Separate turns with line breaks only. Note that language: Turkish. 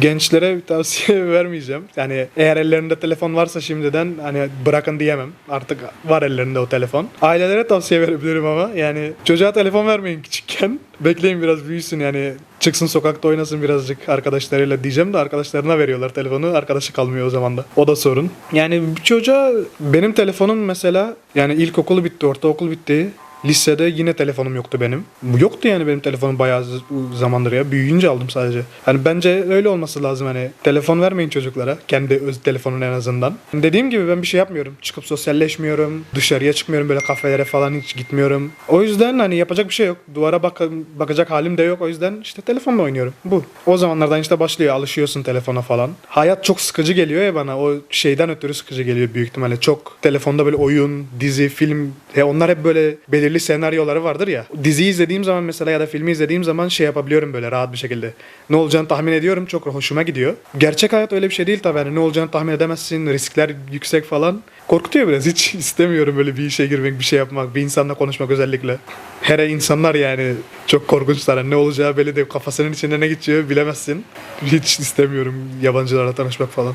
gençlere bir tavsiye vermeyeceğim. Yani eğer ellerinde telefon varsa şimdiden hani bırakın diyemem. Artık var ellerinde o telefon. Ailelere tavsiye verebilirim ama yani çocuğa telefon vermeyin küçükken. Bekleyin biraz büyüsün yani çıksın sokakta oynasın birazcık arkadaşlarıyla diyeceğim de arkadaşlarına veriyorlar telefonu. Arkadaşı kalmıyor o zaman da. O da sorun. Yani çocuğa benim telefonum mesela yani ilkokulu bitti, ortaokul bitti. Lisede yine telefonum yoktu benim. Yoktu yani benim telefonum bayağı zamandır ya. Büyüyünce aldım sadece. Hani bence öyle olması lazım hani. Telefon vermeyin çocuklara. Kendi öz telefonun en azından. Dediğim gibi ben bir şey yapmıyorum. Çıkıp sosyalleşmiyorum. Dışarıya çıkmıyorum böyle kafelere falan hiç gitmiyorum. O yüzden hani yapacak bir şey yok. Duvara bak bakacak halim de yok. O yüzden işte telefonla oynuyorum. Bu. O zamanlardan işte başlıyor. Alışıyorsun telefona falan. Hayat çok sıkıcı geliyor ya bana. O şeyden ötürü sıkıcı geliyor büyük ihtimalle. Çok telefonda böyle oyun, dizi, film. E onlar hep böyle belirli senaryoları vardır ya. Diziyi izlediğim zaman mesela ya da filmi izlediğim zaman şey yapabiliyorum böyle rahat bir şekilde. Ne olacağını tahmin ediyorum. Çok hoşuma gidiyor. Gerçek hayat öyle bir şey değil tabii. Yani ne olacağını tahmin edemezsin. Riskler yüksek falan. Korkutuyor biraz. Hiç istemiyorum böyle bir işe girmek, bir şey yapmak, bir insanla konuşmak özellikle. Hele insanlar yani çok korkunçlar. Yani ne olacağı belli değil. Kafasının içinde ne geçiyor bilemezsin. Hiç istemiyorum yabancılarla tanışmak falan.